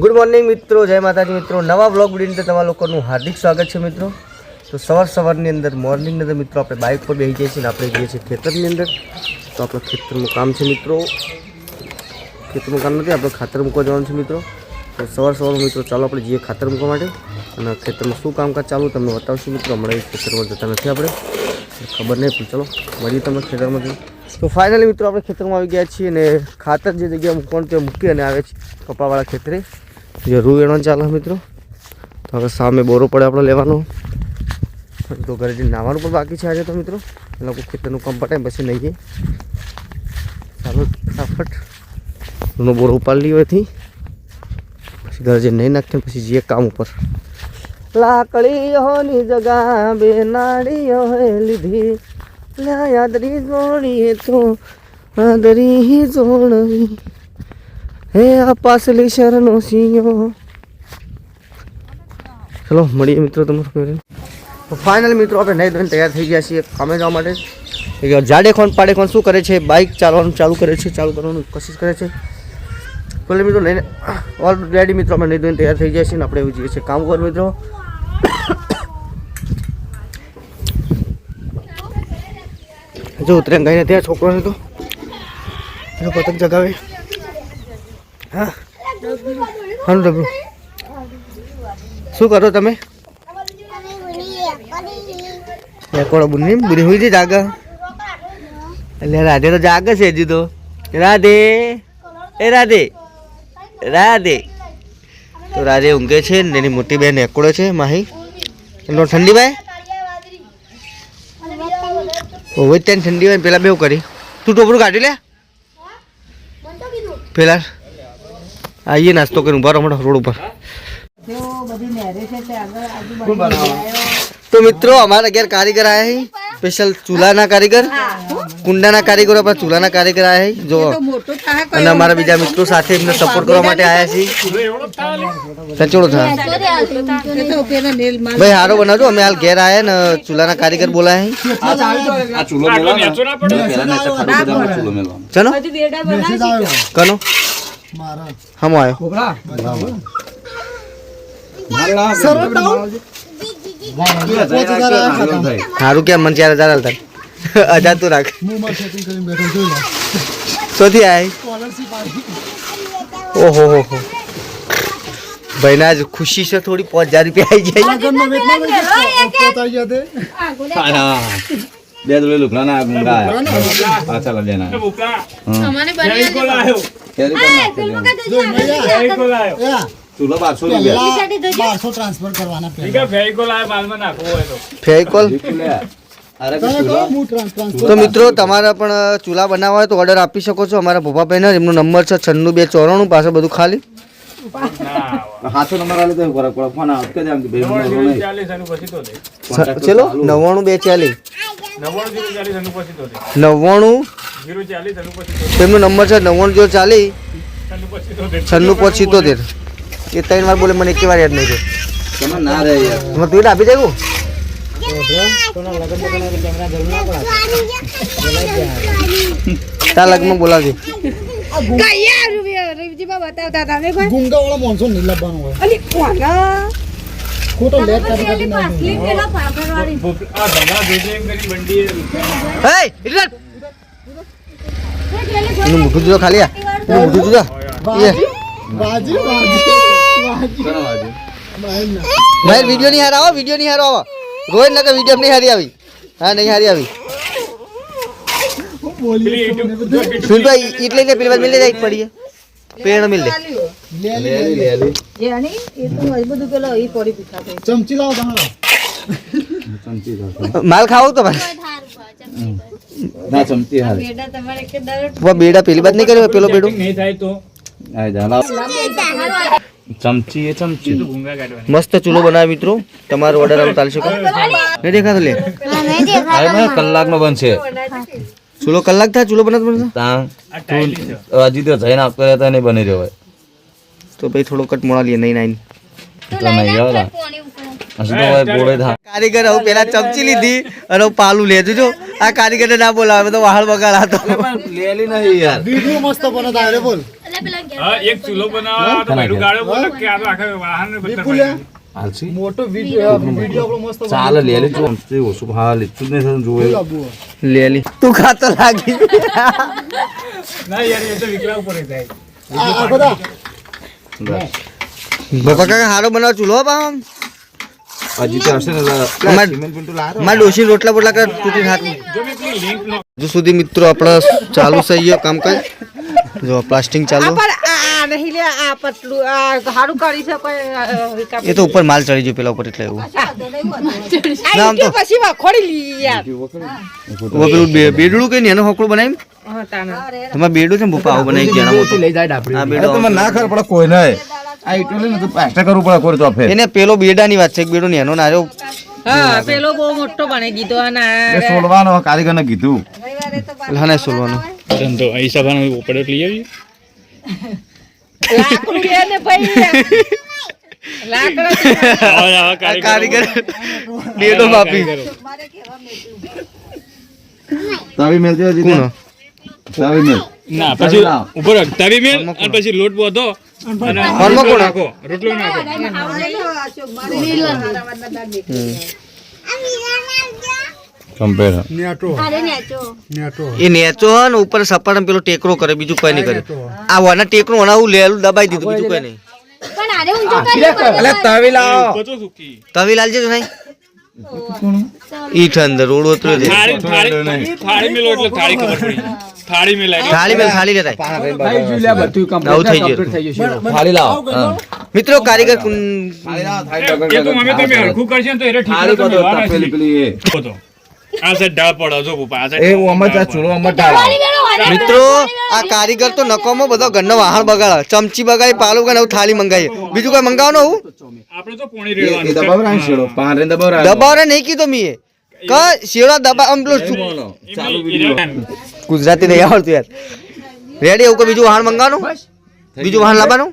Good morning મિત્રો. જય માતાજી, મિત્રો. નવા બ્લોગ વિડીયોની તમારા લોકોનું હાર્દિક સ્વાગત છે, મિત્રો. તો સવાર સવારની અંદર મોર્નિંગની અંદર, મિત્રો, આપણે બાઇક પર બેસી જઈએ છીએ અને આપણે જઈએ છીએ ખેતરની અંદર. તો આપણે ખેતરનું કામ છે, મિત્રો. ખેતરનું કામ નથી, આપણે ખાતર મૂકવા જવાનું છે, મિત્રો. તો સવાર સવારમાં, મિત્રો, ચાલો આપણે જઈએ ખાતર મૂકવા માટે. અને ખેતરમાં શું કામકાજ ચાલુ તમને બતાવશું, મિત્રો. હમણાં ખેતરમાં જતા નથી આપણે. ખબર નહીં, પણ ચલો, મળીએ તમે ખેતરમાં તો ફાઇનલી મિત્રો, આપણે ખેતરમાં આવી ગયા છીએ અને ખાતર જે જગ્યાએ મૂકવાનું તે મૂકી અને આવે છે કપાવાળા ખેતરે. જે રૂ ચાલે મિત્રો. તો હવે સામે બોરો પડે આપણે લેવાનો. તો ઘરે જઈને નાવાનું પણ બાકી છે આજે તો મિત્રો. એ લોકો ખેતરનું કામ પટાય પછી નહીં ચાલો, ફટાફટ. રૂનો બોરો ઉપાડી લઈએ એથી. પછી ઘરે જઈને નહીં નાખીએ, પછી જઈએ કામ ઉપર. લાકડીઓની જગા બે નાડીઓ લીધી. યાદરી જોડીએ તો આદરી જોડવી હે આ પાસલી શરણો સિંહો ચલો મળીએ મિત્રો તમારું ફાઇનલ મિત્રો આપણે નહીં ધોઈને તૈયાર થઈ ગયા છીએ કામે જવા માટે જાડે ખોન પાડે ખોન શું કરે છે બાઇક ચાલવાનું ચાલુ કરે છે ચાલુ કરવાનું કોશિશ કરે છે પેલે મિત્રો લઈને ઓલરેડી મિત્રો આપણે નહીં ધોઈને તૈયાર થઈ ગયા છીએ ને આપણે એવું જઈએ છીએ કામ કર મિત્રો જો ઉતરે ગઈને ત્યાં છોકરોને તો પતંગ ચગાવે હા હાનું ડબલું. શું કરો તમે? રેકોડો બુની બુની હોય છે જાગા. એટલે રાધે તો જાગે છે હજી તો. રાધે એ રાધે રાધે. તો રાધે ઊંઘે છે ને એની મોટી બેન એકડો છે માહી. એનો ઠંડી ભાઈ ઓવે ત્યાં ઠંડી ભાઈ પેલા બેવું કરી. તું ટોપરું કાઢી લે. પેલા આવીએ નાસ્તો કરીને ઊભા રહો હમણાં રોડ ઉપર. તો મિત્રો અમારા ઘેર કારીગર આયા હી. સ્પેશિયલ ચૂલાના કારીગર કુંડાના કારીગરો પર ચૂલાના કારીગર આયા હે. જો અને અમારા બીજા મિત્રો સાથે એમને સપોર્ટ કરવા માટે આયા છીએ. સચોડો થા ભાઈ હારો બનાવજો. અમે હાલ ઘેર આયા ને ચૂલાના કારીગર બોલાયા હી. આ ચૂલો મેલો ને પેલા ને ખાલી બધામાં ચૂલો મેલવાનો ચલો. કનો? હમો આવ્યો સારું કેમ? મન ચાર હજાર હાલતા હજાર તું રાખ. શોથી આય. ઓહો હો હો. ભાઈ ના ખુશી છે થોડી પાંચ હજાર રૂપિયા આવી જાય. બે દોડે લુકડા. ના ગુંગા પાછા લઈ લેના બારસો ટ્રાન્સફર કરવાના ફેવિકોલ? તો મિત્રો તમારા પણ ચૂલા બનાવવા હોય તો ઓર્ડર આપી શકો છો. અમારા ભોપાભાઈનો એમનો નંબર છે છન્નું બે ચોરાણું પાસે બધું ખાલી. ચલો નવ્વાણું બે ચાલીસ. નવ્વાણું તેમનો નંબર છે નવ્વાણું જો ચાલી છન્નું પાંચ સિત્તોતેર. એ ત્રણ વાર બોલે મને એક વાર યાદ નહીં છે તમે ના યાર. તું આપી દેવું? તાર લગ્ન બોલાવજે. ગુંગા વાળા માણસો નહીં લાવવાનું હોય. ખોટો લેટ કરી કાઢી નાખી. હે ઇરફાન! એનું મોઢું જુદો ખાલી આ. એનું મોઢું જુદા એ. બાજી બાજી. ભાઈ વીડિયો નહીં હારાવો વીડિયો નહીં હારાવો રોહિત નકર વીડિયો નહીં હારી આવી. હા નહીં હારી આવી. સુનભાઈ એટલે ને પેલી વાત મિલ જાય પડીએ પેણ મિલ દે લે લે લે લે ચમચી લાવો તમારા. ચમચી ધર. માલ ખાવો તો ભાઈ. ના ચમતી હારે બેડા પેલી વાત નહીં કર્યો પેલો બેડું? નહીં થાય તો. ચમચી એ ચમચી. મસ્ત ચૂલો બનાવ્યો મિત્રો. તમારો ઓર્ડર આવું ચાલશે કો નહીં દેખાતો લે? કલાકનો બનશે ચૂલો કલાક થાય ચૂલો બનાવતો બનશે તું હજી તો જઈને આપતો રહેતા નહીં બની રહ્યો હોય. તો ભાઈ થોડો કટ મોડા લઈએ નહીં નાઈન તો નહીં આવે હજી તો બોળે થા. કારીગર પેલા ચમચી લીધી અને પાલું લેજો જો. આ કારીગરને ના બોલાવે તો વાહળ બગાડ હતો લેલી નહીં યાર. વિડિયો મસ્ત બને આરે બોલ. હા એક ચૂલો બનાવવા તો ભાઈનું ગાળો બોલ કે આ તો આખા વાહન ને વિપુલ્યા, મોટો વિડિયો વિડિયો આપણો મસ્ત ચાલે લેલી જો તે ઓસુ હા લીધું જ નહીં જોવે. લેલી. તું ખાતો લાગી. ના યાર એ તો વિકલા ઉપર જાય. આ બધા. બસ. કાકા હારો બનાવ ચૂલો પામ ડોશી રોટલા બોટલા કરે તૂટી હાથ જો મેં પેલી લિંક નો હજુ સુધી મિત્રો આપણા ચાલુ છે અહીંયા કામકાજ જો પ્લાસ્ટિંગ ચાલુ. પણ આ આ નહીં લે આ પતલું આ સારું કરી શકે એ તો ઉપર માલ ચડી ગયો પેલા ઉપર એટલે એવું. ના, આમ તો- પછી પેલું બેડડું કઈ એનું હોકડું બનાવી તમારે બેડું છે ને આવું બનાવી ગયા ના ખબર પડે કોઈ નહીં આ ઈટો લઈને તો પાસ્ટા કરવું પડે કોઈ તો ફેર. એને પેલો બેડાની વાત છે એક બેડો નેનો નાર્યો. હા પેલો બહુ મોટો બને દીધો અને એ સોલવાનો કારીગરને કીધું. લહને સોલવાનો. ધંધો હિસાબાનો ઉપડે લઈ આવી. લાકડું લે ને ભાઈ. લાકડા આ કારીગર. બેડો માપી. તાવી મેલ હજી કોનો? તાવી મેલ. ના પછી ઉપર તવી મેલ અને પછી લોટ બોધો અને ફોર્મમાં નાખો રોટલો નાખો કમ્પેર નેટો નેટો એ નેચો ને ઉપર સપાટ પેલો ટેકરો કરે બીજું કઈ નહીં કરે આ વાના ટેકરો વનાવું લેલું દબાઈ દીધું બીજું કઈ નહીં અલે તાવી લાવો બધો સુકી તવી લાલજે તો નહીં ઈઠ અંદર રોડ ઉતર્યો છે થાળી થાળી થાળી મેલો એટલે થાળી ખબર પડી થાળી મેલાય થાળી મેલ થાળી લેતા આવું થઈ ગયું થાળી લાવો. મિત્રો કારીગર કુન એ તો અમે તમે હરખું કરશે તો એરે ઠીક તો પેલી પેલી એ. તો આ સાઈડ ઢાળ પડો જો પપ્પા આ સાઈડ હું અમાર ત્યાં ચૂલો અમાર ઢાળો. મિત્રો આ કારીગર તો નકોમો બધો ઘરનો વાહન બગાડે. ચમચી બગાડી પાલું કે એવું થાળી મંગાવી. બીજું કઈ મંગાવો હું આપણે તો પોણી. પાંદરે દબાવરાય. નહીં કીધો મીએ. ક શેડા દબાવ આમ પેલું ચાલુ વીડિયો. ગુજરાતી નહીં આવડતું યાર. રેડી એવું કે બીજું વાહન મંગાવવાનું? બીજું વાહન લાવવાનું?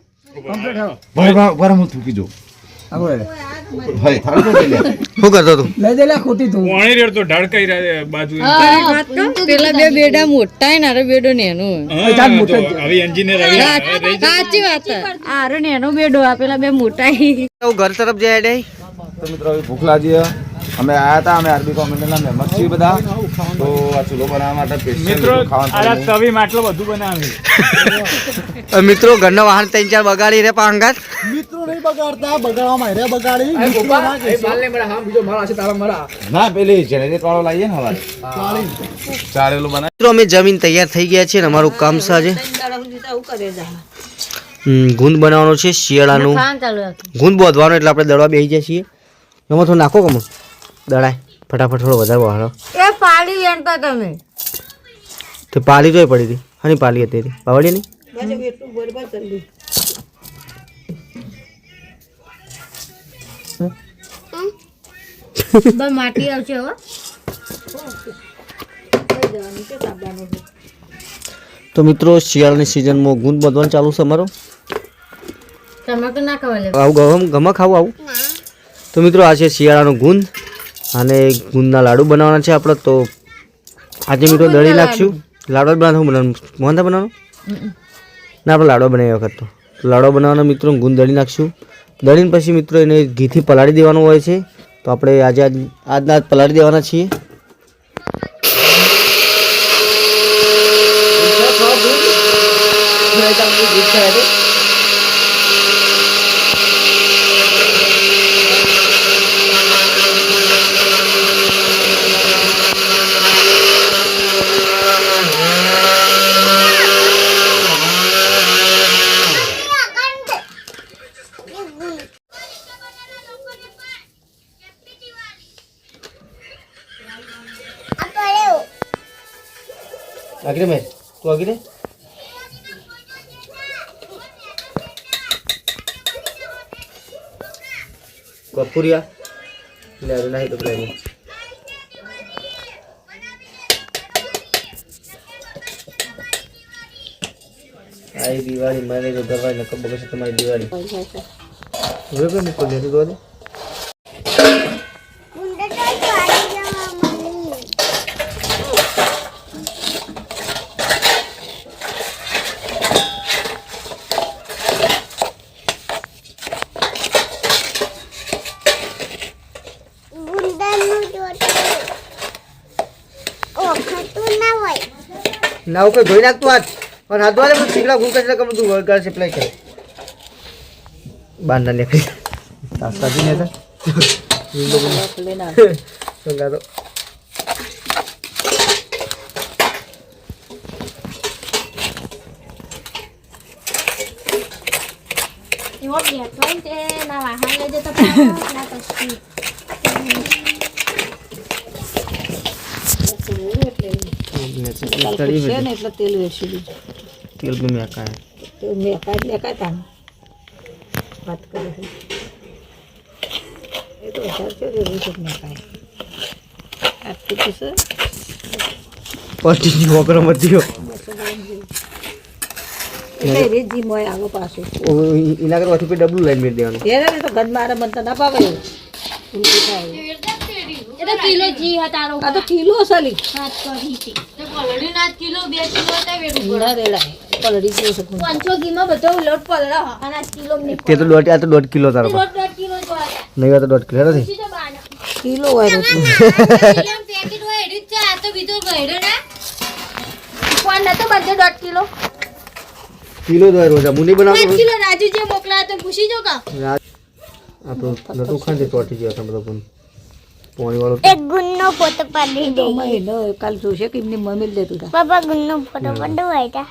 ભાઈ, ભાઈ, ભાઈ, હું થૂકી જાઉં. ભાઈ, થાળી તો લઈ લે. શું તું? પોણી રેડ તો રહ્યા બાજુ. પેલા બે બેડા મોટા ને આરો બેડો એન્જિનિયર આવી સાચી વાત આરો નેનો બેડો આ પેલા બે મોટા ઘર તરફ જાય તો મિત્રો ભૂખ લાગી. અમે આયા હતા અમે આરબી કોમેન્ટના મેમ્બર છીએ બધા. તો આ ચૂલો બનાવવા માટે મિત્રો આ તવી માટલો બધું બનાવી. મિત્રો ઘરના વાહન ત્રણ ચાર બગાડી રે પાંગાત મિત્રો નહીં બગાડતા બગાડવામાં રે બગાડી. ના પેલી જેનેરેટ વાળો લાવીએ ને હવારે. ચાલેલું બનાવી મિત્રો અમે જમીન તૈયાર થઈ ગયા છે ને અમારું કામ સાજે ગુંદ બનાવવાનો છે શિયાળાનું. ગુંદ બોધવાનો એટલે આપણે દળવા બેસી જાય છીએ. એમાં થોડું નાખો કમો દળાય ફટાફટ થોડો વધારે વાળો એ પાલી એનતા તમે. તો પાલી જોઈ પડી હતી. હની પાલી હતી હતી પાવડી ની? માટી આવશે હવે તો મિત્રો શિયાળાની સિઝનમાં ગુંદ બધવાનું ચાલુ છે અમારો. ટમાટર ના ખાવા આવું ગમ ગમા ખાવું આવું. તો મિત્રો આ છે શિયાળાનો ગુંદ. અને ગુંદના લાડુ બનાવવાના છે આપણે તો આજે મિત્રો દળી નાખશું. લાડવા બનાવવાનું બનાવવાનું મોહનતા બનાવવાનું ના આપણે લાડવા બનાવ્યા વખત તો. લાડવા બનાવવાના મિત્રો ગુંદ દળી નાખશું. દળીને પછી મિત્રો એને ઘીથી પલાળી દેવાનું હોય છે. તો આપણે આજે આજ આજના આજ પલાળી દેવાના છીએ. આગળ મેં તું આગળ કપૂરિયા. લે અરે નહીં તો પેલા એનું. આ દિવાળી મારે જો દરવાજ નકમ બગસ તમારી દિવાળી? હવે કે મૂકો લેતી દો ના કોઈ ધોઈ નાખતું આજ પણ હાથ ધોવા પણ શીકડા ગુંકા છે કમ તું છે પ્લે કરે. બાંધા લે તાસકાજી ને સંગા તો એવો બેઠો ને પાડો, ના કશું. છે ને એટલે તેલ વેચી દીધું તેલ બી મેં કાંઈ તે મેકાય જ વાત કરે છે. એ તો વધારે છે એવું છે આટલું તો છે. પટી વગર મત ગયો એટલે મોય પાછું. એના ડબલું લાઈન મેળ દેવાનું. એને તો મારે મને તો ના પાવે એવું. ઉલટી થાય એવું. એ તો કિલો જી હતારો આ તો કિલો સાલી હાથ કરી છે તો પલડી ના કિલો બે કિલો હતા વેડું ના રેલા પલડી છે કુંડ. પાંચસો ઘીમાં બધો લોટ પલળો અને કિલો ને તે તો દોઢ આ તો દોઢ કિલો તારો લોટ દોઢ કિલો જ હોય. નહીં આ તો દોઢ કિલો નથી. કિલો હોય તો પેકેટ હોય એડી છે. આ તો બીજો ગઈડો ના. કોણ તો બધો દોઢ કિલો? કિલો દોય હોય રોજ. નહીં બનાવતો કિલો રાજુ જે મોકલા તો પૂછી જો કા. આ તો નતું ખાંડે તોટી ગયો તમે બધો પોણી વાળો એક ગુણનો ફોટો પાડી દે મહિનો કાલ જોશે કે એમની મમ્મી લેતું બાબા ગુણનો ફોટો પડવાય તા.